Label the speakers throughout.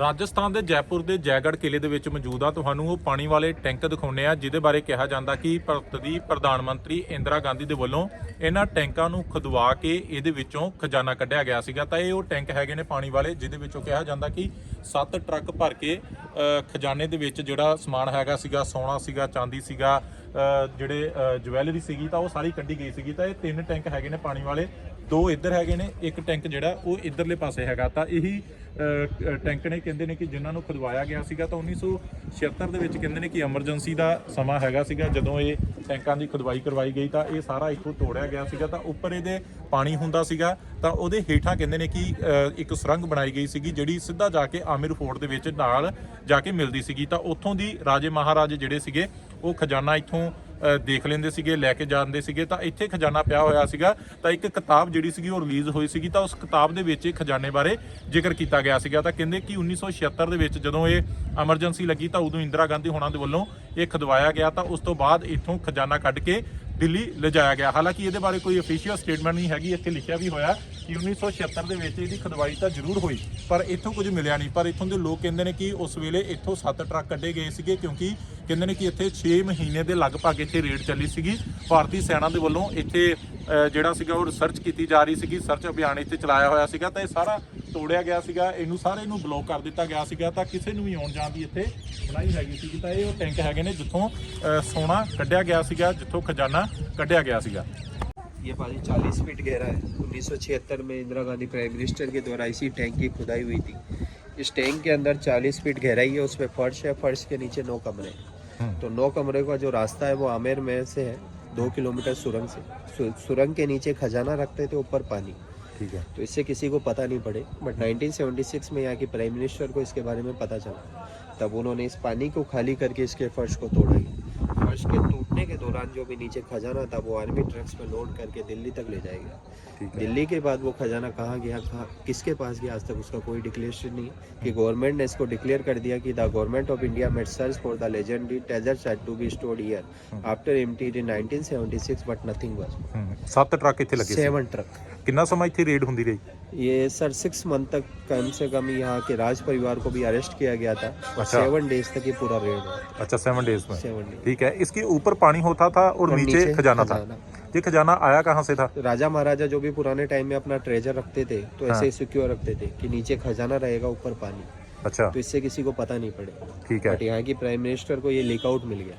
Speaker 1: ਰਾਜਸਥਾਨ ਦੇ ਜੈਪੁਰ ਦੇ ਜੈਗੜ੍ਹ ਕਿਲੇ ਦੇ ਵਿੱਚ ਮੌਜੂਦ ਆ। ਤੁਹਾਨੂੰ ਉਹ ਪਾਣੀ ਵਾਲੇ ਟੈਂਕ ਦਿਖਾਉਂਦੇ ਆ, ਜਿਹਦੇ ਬਾਰੇ ਕਿਹਾ ਜਾਂਦਾ ਕਿ ਭਾਰਤ ਦੀ ਪ੍ਰਧਾਨ ਮੰਤਰੀ ਇੰਦਰਾ ਗਾਂਧੀ ਦੇ ਵੱਲੋਂ ਇਹਨਾਂ ਟੈਂਕਾਂ ਨੂੰ ਖਦਵਾ ਕੇ ਇਹਦੇ ਵਿੱਚੋਂ ਖਜ਼ਾਨਾ ਕੱਢਿਆ ਗਿਆ ਸੀਗਾ। ਤਾਂ ਇਹ ਉਹ ਟੈਂਕ ਹੈਗੇ ਨੇ ਪਾਣੀ ਵਾਲੇ, ਜਿਹਦੇ ਵਿੱਚੋਂ ਕਿਹਾ ਜਾਂਦਾ ਕਿ 7 ਟਰੱਕ ਭਰ ਕੇ ਖਜ਼ਾਨੇ ਦੇ ਵਿੱਚ ਜਿਹੜਾ ਸਮਾਨ ਹੈਗਾ ਸੀਗਾ, ਸੋਨਾ ਸੀਗਾ, ਚਾਂਦੀ ਸੀਗਾ ਜਿਹੜੇ ਜਵੈਲਰੀ ਸੀਗੀ ਤਾਂ ਉਹ ਸਾਰੀ ਕੱਢੀ ਗਈ ਸੀਗੀ। ਤਾਂ ਇਹ ਤਿੰਨ ਟੈਂਕ ਹੈਗੇ ਨੇ ਪਾਣੀ ਵਾਲੇ। ਦੋ ਇੱਧਰ ਹੈਗੇ ਨੇ, ਇੱਕ ਟੈਂਕ ਜਿਹੜਾ ਉਹ ਇੱਧਰਲੇ ਪਾਸੇ ਹੈਗਾ। ਤਾਂ ਇਹੀ ਟੈਂਕ ਨੇ ਕਹਿੰਦੇ ਨੇ ਕਿ ਜਿਨ੍ਹਾਂ ਨੂੰ ਖੁਦਵਾਇਆ ਗਿਆ ਸੀਗਾ, ਤਾਂ 1976 ਦੇ ਵਿੱਚ ਕਹਿੰਦੇ ਨੇ ਕਿ ਐਮਰਜੈਂਸੀ ਦਾ ਸਮਾਂ ਹੈਗਾ ਸੀਗਾ। ਜਦੋਂ ਇਹ ਟੈਂਕਾਂ ਦੀ ਖੁਦਵਾਈ ਕਰਵਾਈ ਗਈ, ਤਾਂ ਇਹ ਸਾਰਾ ਇੱਥੋਂ ਤੋੜਿਆ ਗਿਆ ਸੀਗਾ। ਤਾਂ ਉੱਪਰ ਇਹਦੇ ਪਾਣੀ ਹੁੰਦਾ ਸੀਗਾ। ਤਾਂ ਉਹਦੇ ਹੇਠਾਂ ਕਹਿੰਦੇ ਨੇ ਕਿ ਇੱਕ ਸੁਰੰਗ ਬਣਾਈ ਗਈ ਸੀਗੀ, ਜਿਹੜੀ ਸਿੱਧਾ ਜਾ ਕੇ ਆਮਿਰ ਫੋਰਟ ਦੇ ਵਿੱਚ ਨਾਲ ਜਾ ਕੇ ਮਿਲਦੀ ਸੀਗੀ। ਤਾਂ ਉੱਥੋਂ ਦੀ ਰਾਜੇ ਮਹਾਰਾਜੇ ਜਿਹੜੇ ਸੀਗੇ ਉਹ ਖਜ਼ਾਨਾ ਇੱਥੋਂ ਦੇਖ ਲੈਂਦੇ ਸੀਗੇ, ਲੈ ਕੇ ਜਾਂਦੇ ਸੀਗੇ, ਤਾਂ ਇੱਥੇ ਖਜ਼ਾਨਾ ਪਿਆ ਹੋਇਆ ਸੀਗਾ। ਤਾਂ ਇੱਕ ਕਿਤਾਬ ਜਿਹੜੀ ਸੀਗੀ ਉਹ ਰਿਲੀਜ਼ ਹੋਈ ਸੀਗੀ, ਤਾਂ ਉਸ ਕਿਤਾਬ ਦੇ ਵਿੱਚ ਇਹ ਖਜ਼ਾਨੇ ਬਾਰੇ ਜ਼ਿਕਰ ਕੀਤਾ ਗਿਆ ਸੀਗਾ। ਤਾਂ ਕਹਿੰਦੇ ਕਿ 1976 ਦੇ ਵਿੱਚ ਜਦੋਂ ਇਹ ਐਮਰਜੈਂਸੀ ਲੱਗੀ, ਤਾਂ ਉਦੋਂ ਇੰਦਰਾ ਗਾਂਧੀ ਹੋਣਾ ਦੇ ਵੱਲੋਂ ਇਹ ਖਦਵਾਇਆ ਗਿਆ। ਤਾਂ ਉਸ ਤੋਂ ਬਾਅਦ ਇੱਥੋਂ ਖਜ਼ਾਨਾ ਕੱਢ ਕੇ ਦਿੱਲੀ ਲਿਜਾਇਆ ਗਿਆ। ਹਾਲਾਂਕਿ ਇਹਦੇ ਬਾਰੇ ਕੋਈ ਅਫੀਸ਼ੀਅਲ ਸਟੇਟਮੈਂਟ ਨਹੀਂ ਹੈਗੀ, ਇੱਥੇ ਲਿਖਿਆ ਵੀ ਹੋਇਆ ਕਿ 1976 ਦੇ ਵਿੱਚ ਇਹਦੀ ਖਦਵਾਈ ਤਾਂ ਜ਼ਰੂਰ ਹੋਈ, ਪਰ ਇੱਥੋਂ ਕੁਝ ਮਿਲਿਆ ਨਹੀਂ। ਪਰ ਇੱਥੋਂ ਦੇ ਲੋਕ ਕਹਿੰਦੇ ਨੇ ਕਿ ਉਸ ਵੇਲੇ ਇੱਥੋਂ ਸੱਤ ਟਰੱਕ ਕੱਢੇ ਗਏ ਸੀਗੇ, ਕਿਉਂਕਿ ਕਹਿੰਦੇ ਨੇ ਕਿ ਇੱਥੇ 6 ਮਹੀਨੇ ਦੇ ਲਗਭਗ ਇੱਥੇ ਰੇਡ ਚੱਲੀ ਸੀਗੀ ਭਾਰਤੀ ਸੈਨਾ ਦੇ ਵੱਲੋਂ ਇੱਥੇ ਅਹ, ਜਿਹੜਾ ਸੀਗਾ ਉਹ ਰਿਸਰਚ ਕੀਤੀ ਜਾ ਰਹੀ ਸੀਗੀ ਸਰਚ ਅਭਿਆਨ ਇੱਥੇ ਚਲਾਇਆ ਹੋਇਆ ਸੀਗਾ ਤਾਂ ਇਹ ਸਾਰਾ ਤੋੜਿਆ ਗਿਆ ਸੀਗਾ ਇਹਨੂੰ ਸਾਰੇ ਨੂੰ ਬਲੌਕ ਕਰ ਦਿੱਤਾ ਗਿਆ ਸੀਗਾ ਤਾਂ ਕਿਸੇ ਨੂੰ ਵੀ ਆਉਣ ਜਾਣ ਦੀ ਇੱਥੇ ਬਣਾਈ ਹੈਗੀ ਸੀਗੀ ਤਾਂ ਇਹ ਉਹ ਟੈਂਕ ਹੈਗੇ ਨੇ ਜਿੱਥੋਂ ਅਹ, ਸੋਨਾ ਕੱਢਿਆ ਗਿਆ ਸੀਗਾ ਜਿੱਥੋਂ ਖਜ਼ਾਨਾ ਕੱਢਿਆ ਗਿਆ ਸੀਗਾ
Speaker 2: ये पानी 40 फीट गहरा है 1976 में इंदिरा गांधी प्राइम मिनिस्टर के द्वारा इसी टैंक की खुदाई हुई थी इस टैंक के अंदर 40 फीट गहराई है उसमें फर्श है फर्श के नीचे नौ कमरे हैं तो नौ कमरे का जो रास्ता है वो आमेर में से है दो किलोमीटर सुरंग से। सुरंग के नीचे खजाना रखते थे ऊपर पानी।
Speaker 1: ठीक है।
Speaker 2: तो इससे किसी को पता नहीं पड़े बट 1976 में यहाँ के प्राइम मिनिस्टर को इसके बारे में पता चला। तब उन्होंने इस पानी को खाली करके इसके फर्श को तोड़ा फर्श के टूटने के दौरान जो भी नीचे खजाना था वो आर्मी ट्रक्स में लोड करके दिल्ली तक ले जाएगा
Speaker 1: ਠੀਕ ਹੈ
Speaker 2: दिल्ली के बाद वो खजाना कहाँ गया कहाँ किसके पास गया आज तक उसका कोई डिक्लेरेशन नहीं है कि गवर्नमेंट ने इसको डिक्लेयर कर दिया कि the government of India made search for the legendary treasure site to be stored here after emptied in 1976 but nothing was
Speaker 1: ਹੂੰ ਸੱਤ ਟਰੱਕ ਇੱਥੇ ਲੱਗੇ ਸੀ
Speaker 2: सेवन ट्रक
Speaker 1: ਕਿੰਨਾ ਸਮਾਂ ਇੱਥੇ ਰੇਡ ਹੁੰਦੀ ਰਹੀ
Speaker 2: ये सर सिक्स मंथ तक कम से कम यहाँ के राज परिवार को भी अरेस्ट किया गया था और
Speaker 1: अच्छा।
Speaker 2: सेवन डेज तक ये पूरा रेड हुआ
Speaker 1: अच्छा सेवन डेज में
Speaker 2: सेवन डेज
Speaker 1: ठीक है इसके ऊपर पानी होता था और,
Speaker 2: और
Speaker 1: नीचे, खजाना था। ये खजाना आया कहाँ से था?
Speaker 2: राजा महाराजा जो भी पुराने टाइम में अपना ट्रेजर रखते थे तो
Speaker 1: हाँ।
Speaker 2: ऐसे सिक्योर रखते थे कि नीचे खजाना रहेगा ऊपर पानी।
Speaker 1: अच्छा।
Speaker 2: तो इससे किसी को पता नहीं पड़े।
Speaker 1: ठीक है।
Speaker 2: बट यहाँ की प्राइम मिनिस्टर को ये लीक आउट मिल गया।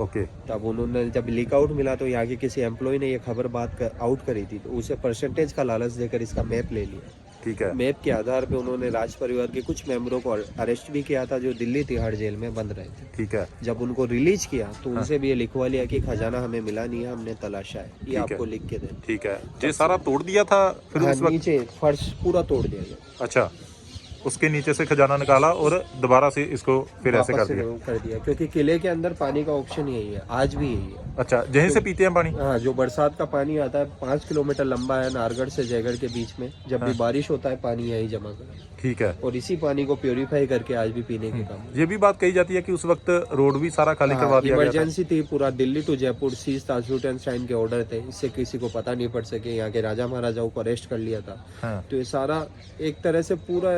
Speaker 1: ओके।
Speaker 2: तब उन्होंने जब लीक आउट मिला तो यहाँ के किसी एम्प्लॉय ने ये खबर बात कर, आउट करी थी तो उसे परसेंटेज का लालच देकर इसका मैप ले लिया।
Speaker 1: ठीक है।
Speaker 2: मैप के आधार पे उन्होंने राज परिवार के कुछ मेंबरों को अरेस्ट भी किया था जो दिल्ली तिहाड़ जेल में बंद रहे थे।
Speaker 1: ठीक है।
Speaker 2: जब उनको रिलीज़ किया तो उनसे भी ये लिखवा लिया कि खजाना हमें मिला नहीं है हमने तलाशा है। ये आपको लिख के दे
Speaker 1: ठीक है। ये सारा तोड़ दिया था फिर
Speaker 2: हाँ,
Speaker 1: उस वक्त
Speaker 2: नीचे फर्श पूरा तोड़ दिया गया।
Speaker 1: अच्छा। उसके नीचे से खजाना निकाला और दोबारा से इसको फिर ऐसे कर दिया।
Speaker 2: कर दिया क्योंकि किले के अंदर पानी का ऑप्शन यही है आज भी यही है।
Speaker 1: अच्छा यहीं से पीते हैं पानी?
Speaker 2: हाँ जो बरसात का पानी आता है पाँच किलोमीटर लंबा है नारगढ़ से जयगढ़ के बीच में जब भी
Speaker 1: हाँ।
Speaker 2: बारिश होता है पानी यही जमा कर
Speaker 1: ठीक है।
Speaker 2: और इसी पानी को प्योरीफाई करके आज भी पीने के काम
Speaker 1: ये भी बात कही जाती है कि उस वक्त रोड भी सारा खाली करवा दिया गया
Speaker 2: इमरजेंसी थी पूरा दिल्ली टू जयपुर सीज ताजूट एंड साइन के ऑर्डर थे। इससे किसी को पता नहीं पड़ सके यहाँ के राजा महाराजाओं को अरेस्ट कर लिया था।
Speaker 1: हाँ,
Speaker 2: तो ये सारा एक तरह से पूरा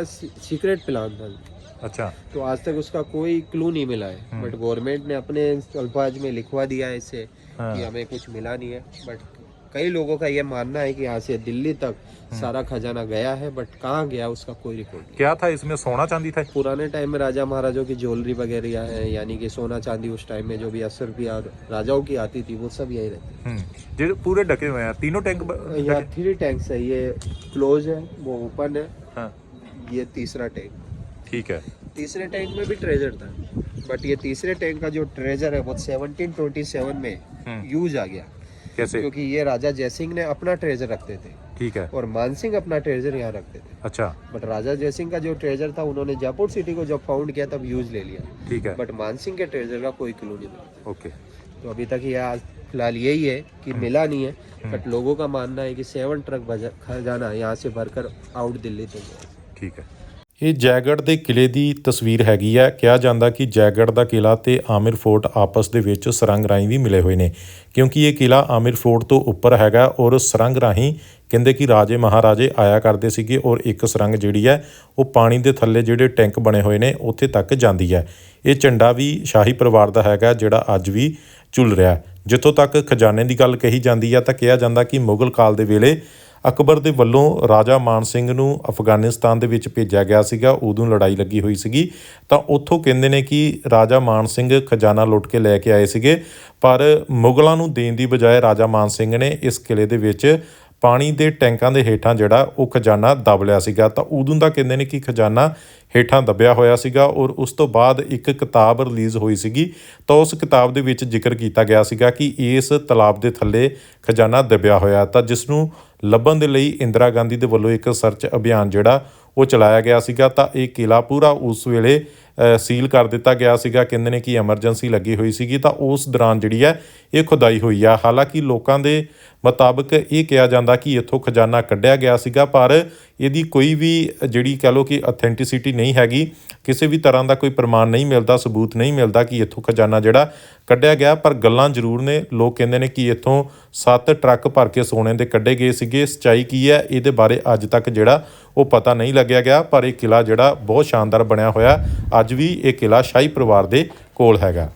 Speaker 2: सीक्रेट प्लान था।
Speaker 1: अच्छा।
Speaker 2: तो आज तक उसका कोई क्लू नहीं मिला है।
Speaker 1: हम्म।
Speaker 2: बट गवर्नमेंट ने अपने अल्फाज में लिखवा दिया है इसे
Speaker 1: हाँ।
Speaker 2: कि हमें कुछ मिला नहीं है। बट कई लोगों का ये मानना है कि यहाँ से दिल्ली तक
Speaker 1: हम्म।
Speaker 2: सारा खजाना गया है बट कहाँ गया उसका कोई रिकॉर्ड नहीं।
Speaker 1: क्या था इसमें? सोना चांदी था?
Speaker 2: पुराने टाइम में राजा महाराजों की ज्वेलरी वगैरह है यानी कि सोना चांदी उस टाइम में जो भी अस्सी रुपया राजाओं की आती थी वो सब यही रहती
Speaker 1: हम्म, ये पूरे ढके हुए हैं। तीनों टैंक
Speaker 2: यहाँ थ्री टैंक्स है ये क्लोज है वो ओपन है।
Speaker 1: हाँ,
Speaker 2: ये तीसरा टैंक
Speaker 1: ठीक है।
Speaker 2: तीसरे टैंक में भी ट्रेजर था बट ये तीसरे टैंक का जो ट्रेजर है वो 1727 में
Speaker 1: हम्म,
Speaker 2: यूज़ आ गया।
Speaker 1: कैसे?
Speaker 2: क्योंकि ये राजा जयसिंह ने अपना ट्रेजर रखते थे
Speaker 1: ठीक है।
Speaker 2: और मानसिंह अपना ट्रेजर यहाँ रखते थे।
Speaker 1: अच्छा।
Speaker 2: बट राजा जयसिंह का जो ट्रेजर था उन्होंने जयपुर सिटी को जब फाउंड किया तब यूज़ ले लिया।
Speaker 1: ठीक है।
Speaker 2: बट मानसिंह के ट्रेजर का कोई क्लू नहीं मिला
Speaker 1: ओके
Speaker 2: तो अभी तक ये आज फ़िलहाल यही है कि मिला नहीं है
Speaker 1: हम्म।
Speaker 2: बट लोगों का मानना है कि सेवन ट्रक खजाना यहाँ से भरकर आउट दिल्ली तक गया।
Speaker 1: ਠੀਕ ਹੈ। ਇਹ ਜੈਗੜ ਦੇ ਕਿਲੇ ਦੀ ਤਸਵੀਰ ਹੈਗੀ ਹੈ ਕਿਹਾ ਜਾਂਦਾ ਕਿ ਜੈਗੜ ਦਾ ਕਿਲਾ ਤੇ ਆਮਿਰ ਫੋਰਟ ਆਪਸ ਦੇ ਵਿੱਚ ਸਰੰਗ ਰਾਹੀਂ ਵੀ ਮਿਲੇ ਹੋਏ ਨੇ। ਕਿਉਂਕਿ ਇਹ ਕਿਲਾ ਆਮਿਰ ਫੋਰਟ ਤੋਂ ਉੱਪਰ ਹੈਗਾ ਔਰ ਸਰੰਗ ਰਾਹੀਂ ਕਹਿੰਦੇ ਕਿ ਰਾਜੇ ਮਹਾਰਾਜੇ ਆਇਆ ਕਰਦੇ ਸੀਗੇ ਔਰ ਇੱਕ ਸਰੰਗ ਜਿਹੜੀ ਹੈ ਉਹ ਪਾਣੀ ਦੇ ਥੱਲੇ ਜਿਹੜੇ ਟੈਂਕ ਬਣੇ ਹੋਏ ਨੇ, ਉੱਥੇ ਤੱਕ ਜਾਂਦੀ ਹੈ। ਇਹ ਝੰਡਾ ਵੀ ਸ਼ਾਹੀ ਪਰਿਵਾਰ ਦਾ ਹੈਗਾ ਜਿਹੜਾ ਅੱਜ ਵੀ ਝੁਲ ਰਿਹਾ ਜਿੱਥੋਂ ਤੱਕ ਖਜ਼ਾਨੇ ਦੀ ਗੱਲ ਕਹੀ ਜਾਂਦੀ ਹੈ ਤਾਂ ਕਿਹਾ ਜਾਂਦਾ ਕਿ ਮੁਗਲ ਕਾਲ ਦੇ ਵੇਲੇ ਅਕਬਰ ਦੇ ਵੱਲੋਂ ਰਾਜਾ ਮਾਨ ਸਿੰਘ ਨੂੰ ਅਫਗਾਨਿਸਤਾਨ ਦੇ ਵਿੱਚ ਭੇਜਿਆ ਗਿਆ ਸੀਗਾ, ਉਦੋਂ ਲੜਾਈ ਲੱਗੀ ਹੋਈ ਸੀਗੀ। ਤਾਂ ਉੱਥੋਂ ਕਹਿੰਦੇ ਨੇ ਕਿ ਰਾਜਾ ਮਾਨ ਸਿੰਘ ਖਜ਼ਾਨਾ ਲੁੱਟ ਕੇ ਲੈ ਕੇ ਆਏ ਸੀਗੇ, ਪਰ ਮੁਗਲਾਂ ਨੂੰ ਦੇਣ ਦੀ ਬਜਾਏ ਰਾਜਾ ਮਾਨ ਸਿੰਘ ਨੇ ਇਸ ਕਿਲੇ ਦੇ ਵਿੱਚ ਪਾਣੀ ਦੇ ਟੈਂਕਾਂ ਦੇ ਹੇਠਾਂ ਜਿਹੜਾ ਉਹ ਖਜ਼ਾਨਾ ਦਬ ਲਿਆ ਸੀਗਾ। ਤਾਂ ਉਦੋਂ ਦਾ ਕਹਿੰਦੇ ਨੇ ਕਿ ਖਜ਼ਾਨਾ ਹੇਠਾਂ ਦਬਿਆ ਹੋਇਆ ਸੀਗਾ ਔਰ ਉਸ ਤੋਂ ਬਾਅਦ ਇੱਕ ਕਿਤਾਬ ਰਿਲੀਜ਼ ਹੋਈ ਸੀਗੀ। ਤਾਂ ਉਸ ਕਿਤਾਬ ਦੇ ਵਿੱਚ ਜ਼ਿਕਰ ਕੀਤਾ ਗਿਆ ਸੀਗਾ ਕਿ ਇਸ ਤਲਾਬ ਦੇ ਥੱਲੇ ਖਜ਼ਾਨਾ ਦਬਿਆ ਹੋਇਆ। ਤਾਂ ਜਿਸ ਨੂੰ ਲੱਭਣ ਦੇ ਲਈ ਇੰਦਰਾ ਗਾਂਧੀ ਦੇ ਵੱਲੋਂ ਇੱਕ ਸਰਚ ਅਭਿਆਨ ਜਿਹੜਾ ਉਹ ਚਲਾਇਆ ਗਿਆ ਸੀਗਾ, ਤਾਂ ਇਹ ਕਿਲਾ ਪੂਰਾ ਉਸ ਵੇਲੇ ਸੀਲ ਕਰ ਦਿੱਤਾ ਗਿਆ ਸੀਗਾ। ਕਹਿੰਦੇ ਨੇ ਕਿ ਐਮਰਜੈਂਸੀ ਲੱਗੀ ਹੋਈ ਸੀਗੀ, ਤਾਂ ਉਸ ਦੌਰਾਨ ਜਿਹੜੀ ਹੈ, ਇਹ ਖੁਦਾਈ ਹੋਈ ਆ। ਹਾਲਾਂਕਿ ਲੋਕਾਂ ਦੇ ਮੁਤਾਬਕ ਇਹ ਕਿਹਾ ਜਾਂਦਾ ਕਿ ਇੱਥੋਂ ਖਜ਼ਾਨਾ ਕੱਢਿਆ ਗਿਆ ਸੀਗਾ, ਪਰ ਇਹਦੀ ਕੋਈ ਵੀ ਜਿਹੜੀ ਕਹ ਲਓ ਕਿ ਅਥੈਂਟਿਸਿਟੀ ਨਹੀਂ ਹੈਗੀ। ਕਿਸੇ ਵੀ ਤਰ੍ਹਾਂ ਦਾ ਕੋਈ ਪ੍ਰਮਾਣ ਨਹੀਂ ਮਿਲਦਾ, ਸਬੂਤ ਨਹੀਂ ਮਿਲਦਾ ਕਿ ਇੱਥੋਂ ਖਜ਼ਾਨਾ ਜਿਹੜਾ ਕੱਢਿਆ ਗਿਆ, ਪਰ ਗੱਲਾਂ ਜ਼ਰੂਰ ਨੇ। ਲੋਕ ਕਹਿੰਦੇ ਨੇ ਕਿ ਇੱਥੋਂ 7 ਟਰੱਕ ਭਰ ਕੇ ਸੋਨੇ ਦੇ ਕੱਢੇ ਗਏ ਸੀਗੇ। ਸਚਾਈ ਕੀ ਹੈ? ਇਹਦੇ ਬਾਰੇ ਅੱਜ ਤੱਕ ਜਿਹੜਾ ਉਹ ਪਤਾ ਨਹੀਂ ਲੱਗਿਆ ਗਿਆ, ਪਰ ਇਹ ਕਿਲਾ ਜਿਹੜਾ ਬਹੁਤ ਸ਼ਾਨਦਾਰ ਬਣਿਆ ਹੋਇਆ। ਅੱਜ ਵੀ ਇਹ ਕਿਲਾ ਸ਼ਾਹੀ ਪਰਿਵਾਰ ਦੇ ਕੋਲ ਹੈਗਾ।